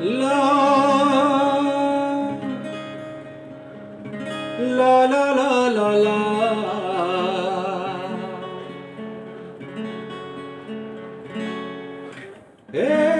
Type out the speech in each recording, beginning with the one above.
la la la la la. Hey.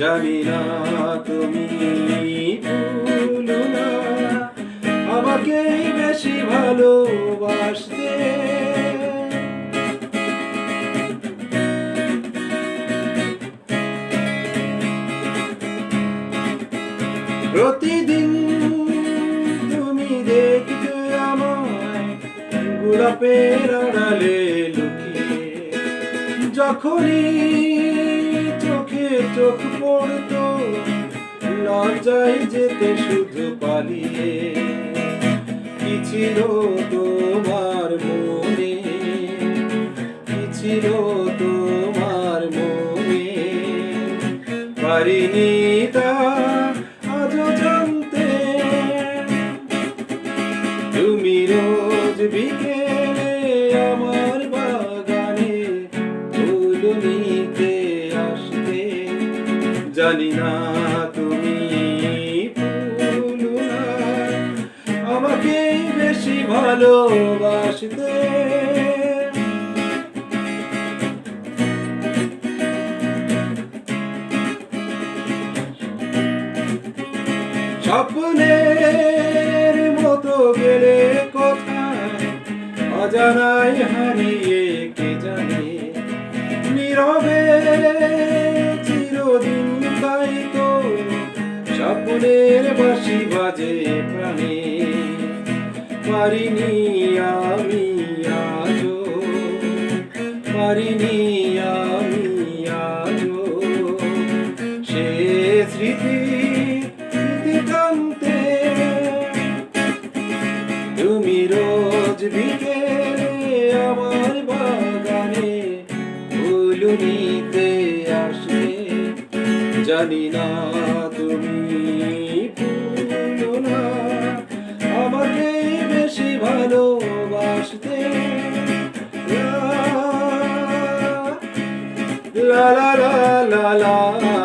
জানি না তুমি ফুল না বেশি ভালোবাসতে। প্রতিদিন তুমি দেখতে আমায় গোলাপের আড়ালে লুকিয়ে। যখনই চোখে পড়তো, লজ্জায় যেতে শুধু পালিয়ে। কি ছিল তোমার মনে? কি ছিল তোমার মনে? পারিনি তা আজও জানতে। তুমি রোজ বিকেলে জানি না তুমি আমাকে বেশি ভালোবাসতে। স্বপ্নের মতো গেলে কোথায় অজানায় হারিয়ে স্বপ্নের বাসি বাজে প্রাণে। পারিনি আমি আজো পারিনি আমি আজো সে স্মৃতি তুমি রোজ বিকেলে আমার বাগানে ফুল জানি না তুমি না। আমাকে বেশি ভালোবাসতে। la লা লা লা লা।